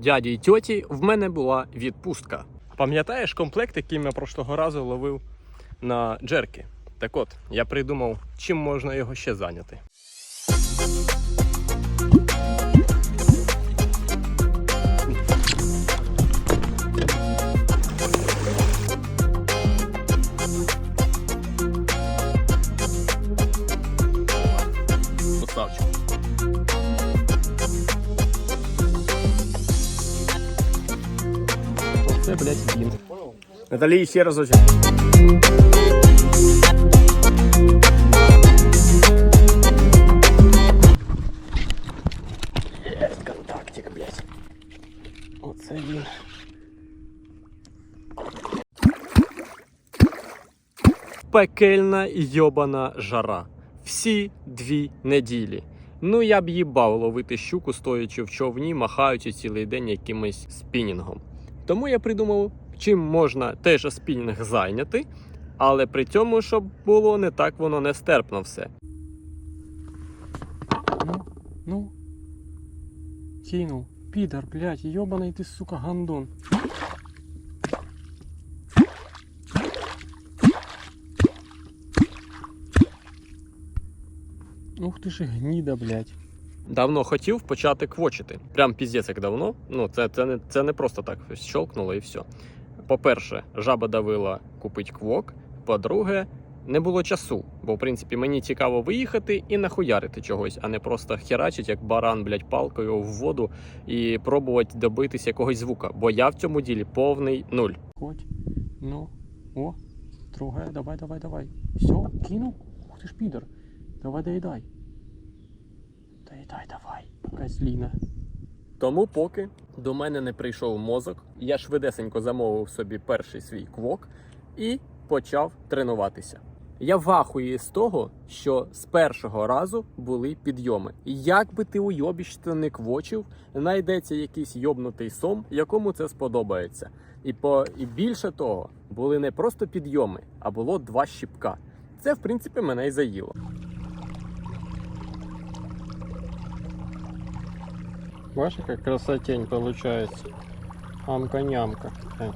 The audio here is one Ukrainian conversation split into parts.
дяді й тьоті в мене була відпустка. Пам'ятаєш комплект, який я прошлого разу ловив на джерки? Так от, я придумав, чим можна його ще зайняти. Блядь, він. Наталі, ще разочек. Есть контактик, блядь. Оце він. Пекельна йобана жара. Всі дві неділі. Ну я б їбав ловити щуку, стоячи в човні, махаючи цілий день якимось спінінгом. Тому я придумав, чим можна теж спінінг зайняти, але при цьому, щоб було не так воно нестерпно все. Ну, ну. Кинул. Пидор, блядь, ебаный ты, сука, гандон. Ух ты ж и гнида, блядь. Давно хотів почати квочити. Прям піздець як давно. Ну, це, це, не, це не просто так щелкнуло і все. По-перше, жаба давила купить квок. По-друге, не було часу. Бо, в принципі, мені цікаво виїхати і нахуярити чогось, а не просто херачить, як баран, блядь, палкою в воду і пробувати добитись якогось звука. Бо я в цьому ділі повний нуль. Хоть. Ну. О. Трогай, давай, давай, давай. Все, кинул? Ух ты ж пидор. Давай, доедай. Доедай, давай. Козлина. Тому, поки до мене не прийшов мозок, я швидесенько замовив собі перший свій квок і почав тренуватися. Я в ахуї з того, що з першого разу були підйоми. Як би ти уйобіще не квочив, знайдеться якийсь йобнутий сом, якому це сподобається. І по і більше того, були не просто підйоми, а було два щіпка. Це, в принципі, мене й заїло. Бачиш, как красотень получается. Амка-нямка. Э.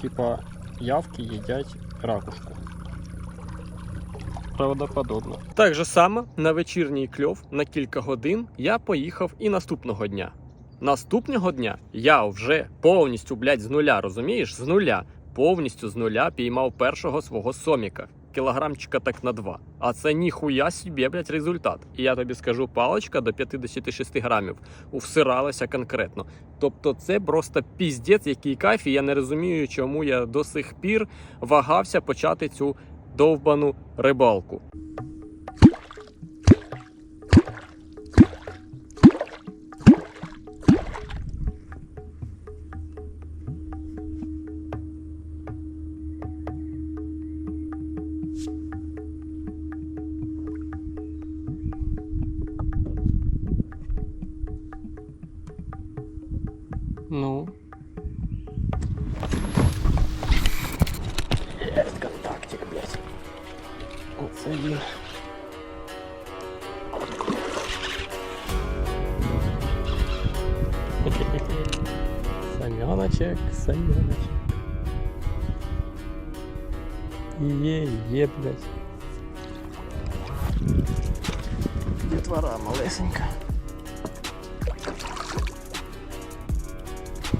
Типа явки едять ракушку. Правдоподобно. Так же само на вечірній кльов на кілька годин я поїхав і наступного дня. Наступного дня я вже повністю, блядь, з нуля, розумієш? З нуля. Повністю з нуля піймав першого свого соміка. Кілограмчика так на два. А це ніхуя собі, блядь, результат. І я тобі скажу, паличка до 56 грамів всиралася конкретно. Тобто це просто піздець, який кайф, і я не розумію, чому я до сих пір вагався почати цю довбану рибалку. Є, є, блядь. Дітвора малесенька.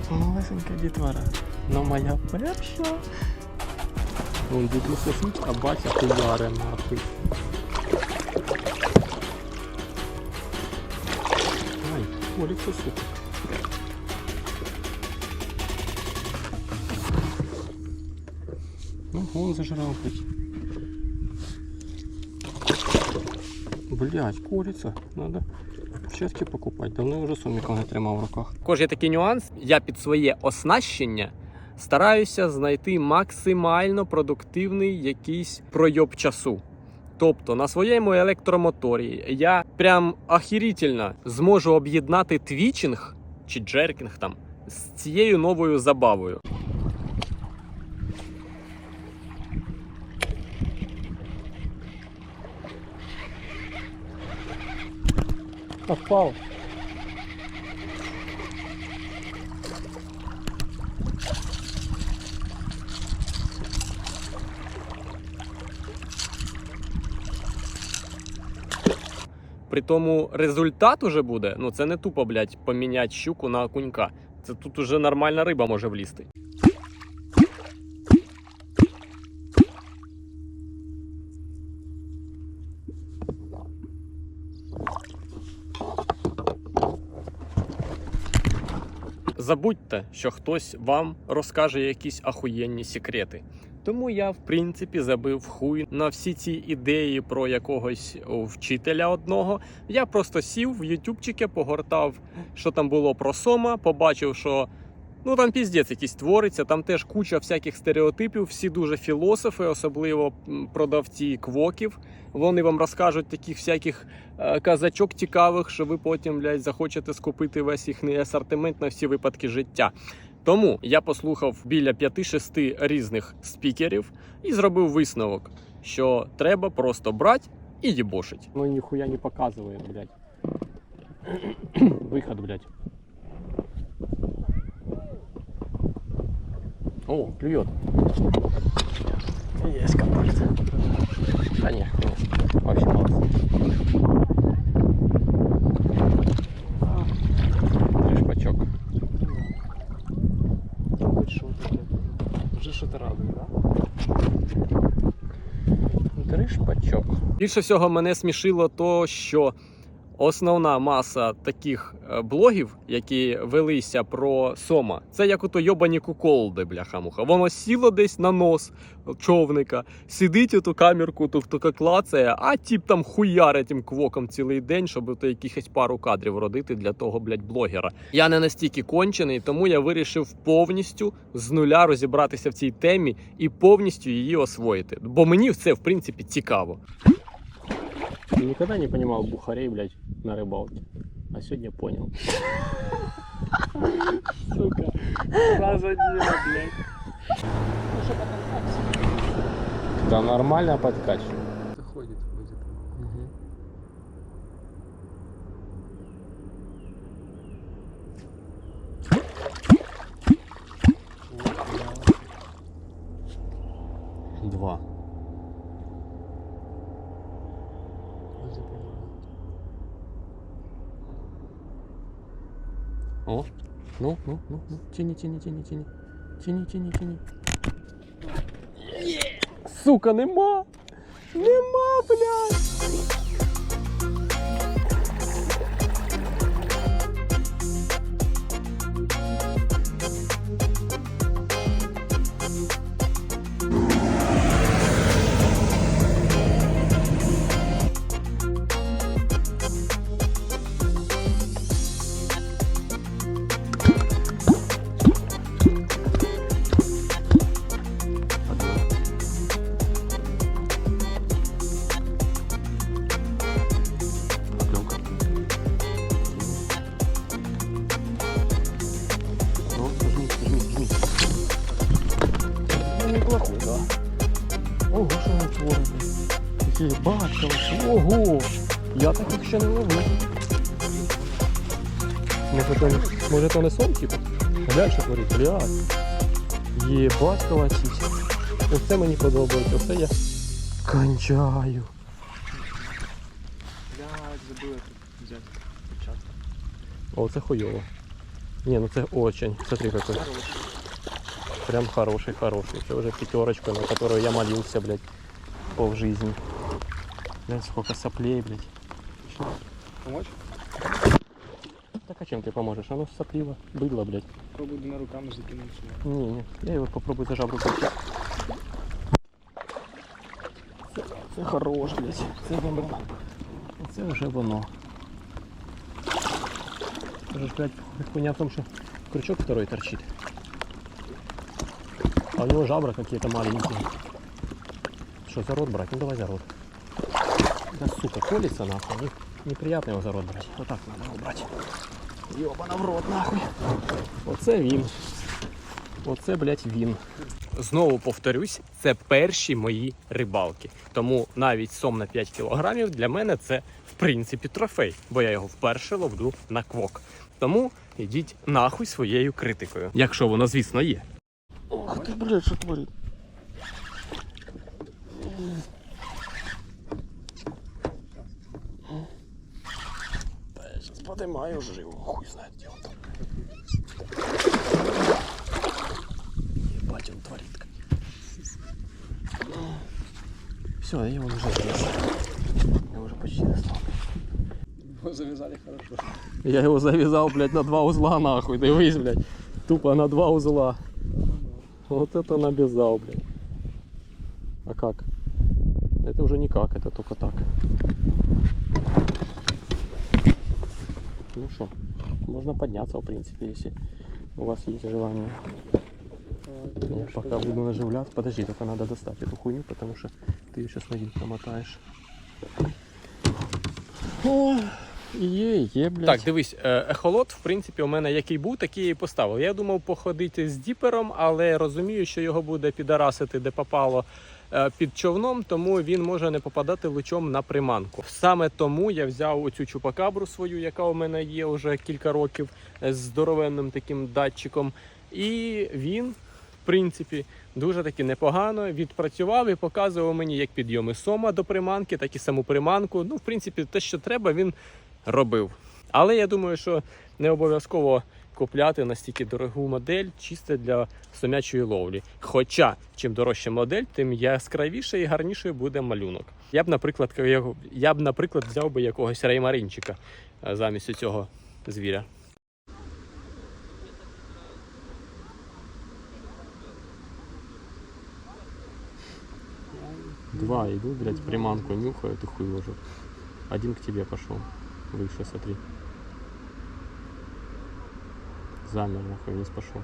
Малесенька дітвора. Ну моя перша. Вон діду сосуть, а батя хуяре нахуй. Ай, Олік сосуть. Ну, вон зажрал хоть. Блять, курица. Надо в чески покупать. Давно вже суміка не тримав в руках. Також є такий нюанс. Я під своє оснащення стараюся знайти максимально продуктивний якийсь пройоб часу. Тобто на своєму електромоторі я прям ахірительно зможу об'єднати твічинг чи джеркінг там з цією новою забавою. Попал. При тому результат уже буде. Ну це не тупо, блядь, поміняти щуку на окунька. Це тут уже нормальна риба може влізти. Забудьте, що хтось вам розкаже якісь ахуєнні секрети. Тому я, в принципі, забив хуй на всі ці ідеї про якогось вчителя одного. Я просто сів в ютубчики, погортав, що там було про Сома, побачив, що ну там піздець якийсь твориться, там теж куча всяких стереотипів, всі дуже філософи, особливо продавці квоків. Вони вам розкажуть таких всяких е, казачок цікавих, що ви потім, блядь, захочете скупити весь їхній асортимент на всі випадки життя. Тому я послухав біля 5-6 різних спікерів і зробив висновок, що треба просто брати і їбошить. Ну ніхуя не показує, блядь. Виход, блядь. О, клюет. Есть контакт. Да не, не. Вообще молодцы. Тришпачок. Хоть что-то. Уже что-то радует, да? Тришпачок. Більше всього мене смішило то, що основна маса таких е, блогів, які велися про Сома, це як ото йобані куколди, бляха-муха. Воно сіло десь на нос човника, сидить оту камерку, ту хто клацає, а тіп там хуяре тим квоком цілий день, щоб ото якихось пару кадрів родити для того, блядь, блогера. Я не настільки кончений, тому я вирішив повністю з нуля розібратися в цій темі і повністю її освоїти. Бо мені це, в принципі, цікаво. Никогда не понимал бухарей, блядь, на рыбалке. А сегодня понял. Сука, сразу дело, блядь. Да нормально подкачиваю. Ну, ну, ну, ну, тяни, тяни, тяни, тяни. Тяни, тяни, тяни. Сука, нема! Нема, блядь! Ого, що він творить. Такі батька, ого! Я таких ще не ловив. Може то, може то не сон, типу? Глянь, що творить, блядь. Єбать колотись. Оце мені подобається, оце я кончаю. Блядь, забыл это взять. Перчатку. О, це хуйово. Не, ну це очень. Смотри, какой. Прям хороший, хороший. Это уже пятерочка, на которую я молился, блядь, пол жизни. Блядь, сколько соплей, блядь. Помочь? Так а чем ты поможешь? Оно сопливо. Быдло, блядь. Пробуй двумя руками закинуть сюда. Не, не. Я его попробую за жабру пустить. Це, це хорош, блядь. Це воно. Це вже воно. Це ж, блядь, хуйня в том, что крючок второй торчит. А у него жабра какие-то маленькие. Что, за рот брать? Ну давай за рот. Да сука, колется нахуй. Не- Неприятно его за рот брать. Вот так надо его брать. Ёбана в рот нахуй. Оце він. Оце, блядь, він. Знову повторюсь, це перші мої рибалки. Тому навіть сом на 5 кілограмів для мене це в принципі трофей, бо я його вперше ловлю на квок. Тому ідіть нахуй своєю критикою, якщо воно, звісно, є. Ох ти, блядь, що творить? поднимаю живо. Хуй знает, где он там. Ебать, он творит. Все, я его уже здесь. Я уже почти достал. Его завязали хорошо. Я его завязал, блядь, на два узла, нахуй. Дивись, блядь. Тупо на два узла. Вот это навязал, блядь. А как? Это уже никак, это только так. Ну что, можно подняться, в принципе, если у вас есть желание. Я пока буду наживляться. Подожди, только надо достать эту хуйню, потому что ты ее сейчас на винт намотаешь. О, є, є, блядь. Так, дивись, е, ехолот, в принципі, у мене який був, такий і поставив. Я думав походити з діпером, але розумію, що його буде підарасити, де попало е, під човном, тому він може не попадати лучом на приманку. Саме тому я взяв оцю чупакабру свою, яка у мене є вже кілька років е, з здоровенним таким датчиком. І він, в принципі, дуже таки непогано відпрацював і показував мені як підйоми сома до приманки, так і саму приманку. Ну, в принципі, те, що треба, він робив. Але я думаю, що не обов'язково купляти настільки дорогу модель чисто для сомячої ловлі. Хоча чим дорожча модель, тим яскравіше і гарніший буде малюнок. Я б, наприклад, я б, наприклад, взяв би якогось реймаринчика е, замість цього звіря. Два идут, блядь, приманку нюхают и хуй ложат. Один к тебе пошел. Выше, смотри. Замер, нахуй, вниз пошел.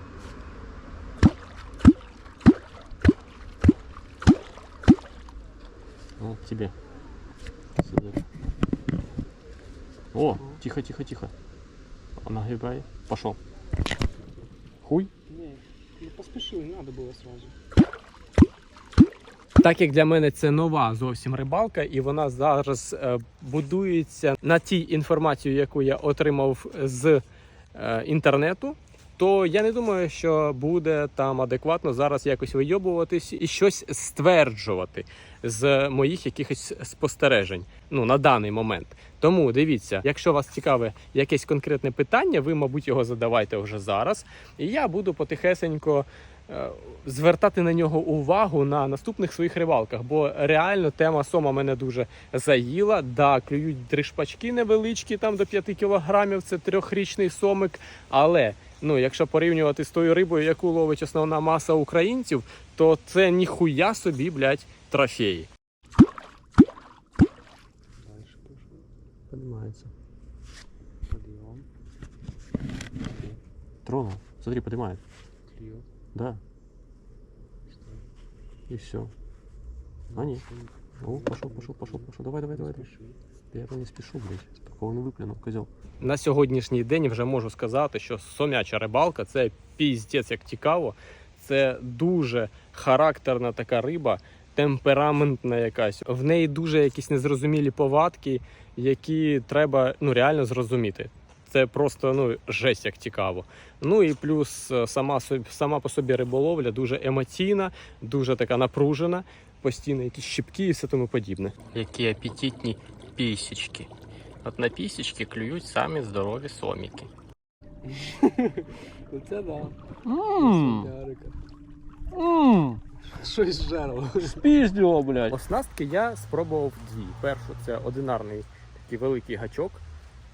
Ну, тебе. Сюда. О, тихо, тихо, тихо. Нагибай. Пошел. Хуй. Не, ну поспешил, не надо было сразу. Так як для мене це нова зовсім рибалка, і вона зараз е, будується на тій інформації, яку я отримав з е, інтернету, то я не думаю, що буде там адекватно зараз якось вийобуватись і щось стверджувати з моїх якихось спостережень. Ну на даний момент. Тому дивіться, якщо вас цікаве якесь конкретне питання, ви, мабуть, його задавайте вже зараз. І я буду потихесенько звертати на нього увагу на наступних своїх рибалках, бо реально тема сома мене дуже заїла. Да, клюють дришпачки невеличкі, там до 5 кілограмів, це трьохрічний сомик. Але ну, якщо порівнювати з тою рибою, яку ловить основна маса українців, то це ніхуя собі, блядь, трофеї. Поднимается. Подъем. Тронул. Смотри, поднимает. Клюет. Да. И все. А, нет. О, пошел, пошел, пошел, пошел. Давай, давай, давай. Я его не спешу, блядь. Такого не выплюнул, козел. на сьогоднішній день вже можу сказати, що сомяча рибалка це піздець як цікаво. Це дуже характерна така риба, темпераментна якась. В неї дуже якісь незрозумілі повадки, які треба ну реально зрозуміти. Це просто ну жесть як цікаво. Ну і плюс е, сама сама по собі риболовля дуже емоційна, дуже така напружена, постійно якісь щипки і все тому подібне. Які апетитні пісічки. От на пісічки клюють самі здорові соміки. Ну це да. Щось жерло. спиздила, блядь. Оснастки я спробував дві. Першу це одинарний такий великий гачок,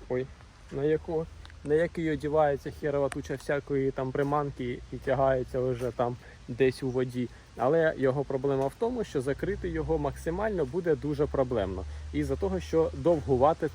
ой, на яку, на який одівається херова туча всякої там приманки і тягається вже там десь у воді. Але його проблема в тому, що закрити його максимально буде дуже проблемно. І за того, що довгувати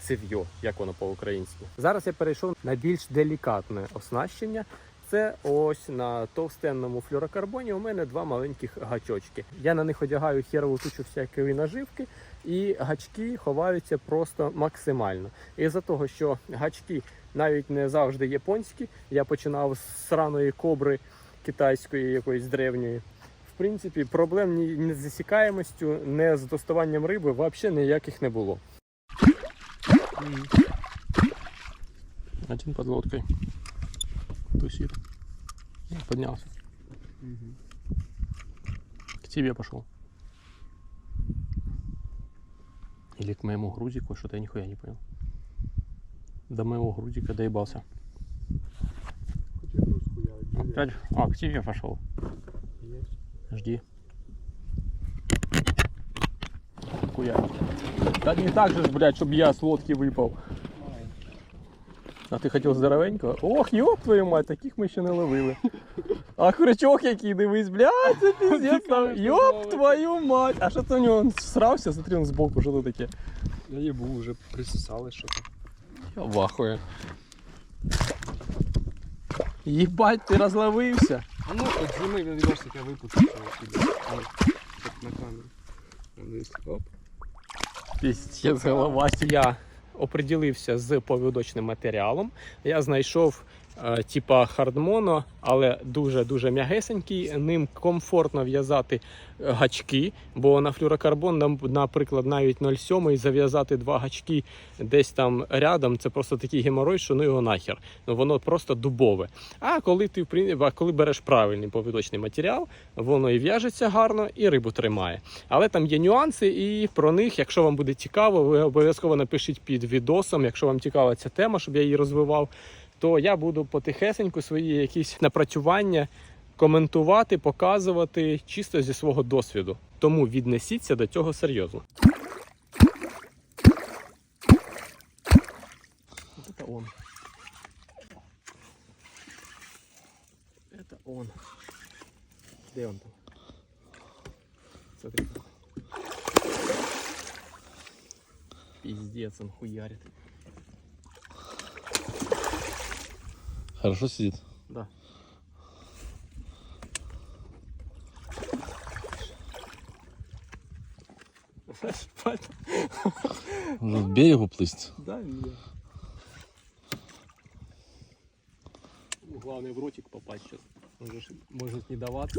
цев'йо, як воно по-українськи. Зараз я перейшов на більш делікатне оснащення. Це ось на товстенному флюрокарбоні у мене два маленьких гачочки. Я на них одягаю херову тучу всякої наживки, і гачки ховаються просто максимально. І за того, що гачки навіть не завжди японські, я починав з сраної кобри китайської якоїсь древньої. В принципі, проблем ні, ні з засікаємостю, ні з доставанням риби взагалі ніяких не було. Один под лодкой. Тусит. Поднялся. К тебе пошел. Или к моему грузику, что-то я нихуя не понял. До моего грудика доебался. Опять? А, к тебе пошел. Є. Жди. Хуя. Да не так же, блядь, чтобы я с лодки выпал. А ти хотів здоровенького? Ох, йоп твою мать, таких ми ще не ловили. А хрючок який, дивись, блядь, це піздець там. Йоп твою мать. А що це у нього він срався? Смотри, він збоку, що це таке? Я їбу, вже присосали що то. Я в ахуї. Єбать, ти розловився. А ну, от зніми, він відос, як я випустив. На камеру. Оп. Піздець, головасі. Я оприділився з повідочним матеріалом. Я знайшов типа хардмоно, але дуже-дуже м'ягесенький. Ним комфортно в'язати е, гачки, бо на флюрокарбон, наприклад, навіть 0,7 зав'язати два гачки десь там рядом, це просто такий геморой, що ну його нахер. Ну воно просто дубове. А коли ти коли береш правильний повідочний матеріал, воно і в'яжеться гарно, і рибу тримає. Але там є нюанси, і про них, якщо вам буде цікаво, ви обов'язково напишіть під відосом, якщо вам цікава ця тема, щоб я її розвивав, то я буду потихесеньку свої якісь напрацювання коментувати, показувати чисто зі свого досвіду. Тому віднесіться до цього серйозно. Это он. Это он. Где он там? Смотри. Пиздец, он хуярит. Хорошо сидит. Да. Уже в берегу плыть. Да, нет. Ну, Главное в ротик попасть сейчас. Он же может не даваться.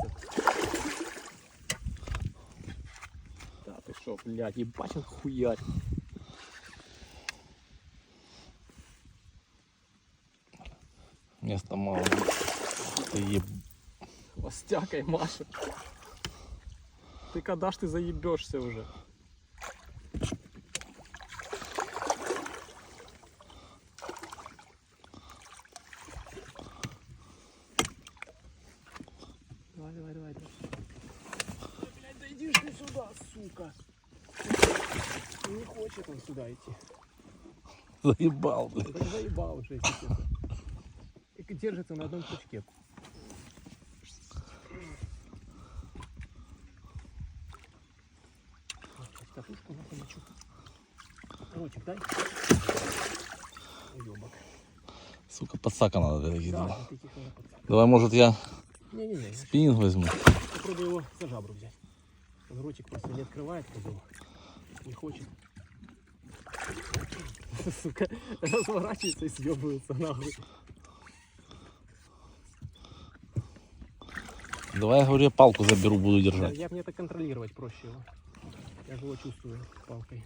Да, ты шо, блядь, ебать он хуярь. Места мало. Ты еб... Хвостякой Маша. Ты когда ж ты заебешься уже? Давай, давай, давай, давай. Блядь, да иди ж ты сюда, сука. Не хочет он сюда идти. Заебал, блядь. Заебал уже, если честно. Держится на одном крючке. Катушку нахуй мочу. Ротик дай. Уёбок. Сука, подсака надо таких Да, подсадить. Давай, может, я Не-не-не, я спиннинг возьму. попробую его за жабру взять. Он ротик просто не открывает, козел. Не хочет. Сука, разворачивается и съебывается нахуй. Давай, я говорю, я палку заберу, буду Я, держать. я мне это контролировать проще его. Я же его чувствую палкой.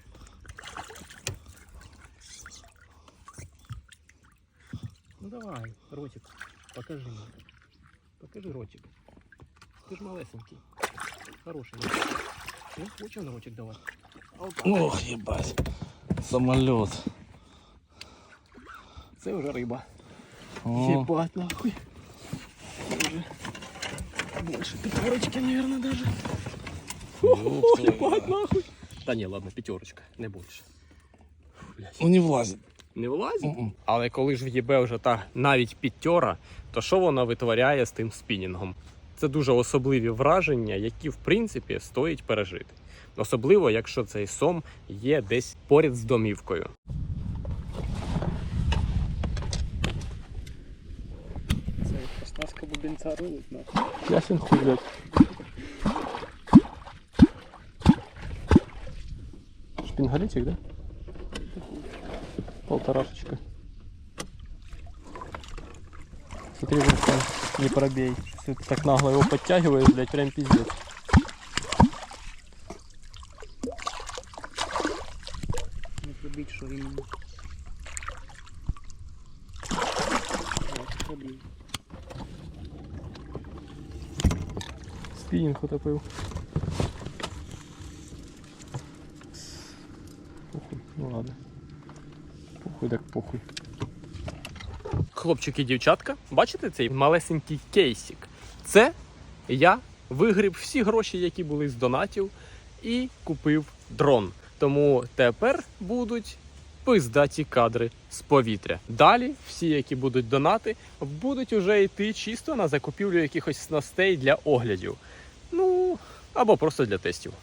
Ну давай, ротик, покажи мне. Покажи ротик. Ты ж малесенький. Хороший. Ну, хочешь он ротик так. Ох, ебать. Самолет. Це вже риба. О, Ебать нахуй. Больше пятерочки, наверное, даже. твою Ебать нахуй. Та ні, ладно, пятерочка, не більше. Ну не влазит. Не влазить? Мгм. Але коли ж в'єбе вже та навіть п'ятьора, то що вона витворяє з тим спінінгом? Це дуже особливі враження, які в принципі стоїть пережити. Особливо, якщо цей сом є десь поряд з домівкою. Це Стаска бубенця рулить, нахуй. Ясен хуй, блядь. Шпингалетик, да? Полторашечка. Смотри, вот там, не пробей. Если ты так нагло его подтягиваешь, блядь, прям пиздец. Не пробіть, що він... Так, пробій. Спиннинг утопил. Похуй, ну ладно. Похуй так похуй. Хлопчики дівчатка, бачите цей малесенький кейсик? Це я вигріб всі гроші, які були з донатів, і купив дрон. Тому тепер будуть пиздаті кадри з повітря. Далі всі, які будуть донати, будуть уже йти чисто на закупівлю якихось снастей для оглядів. Ну або просто для тестів.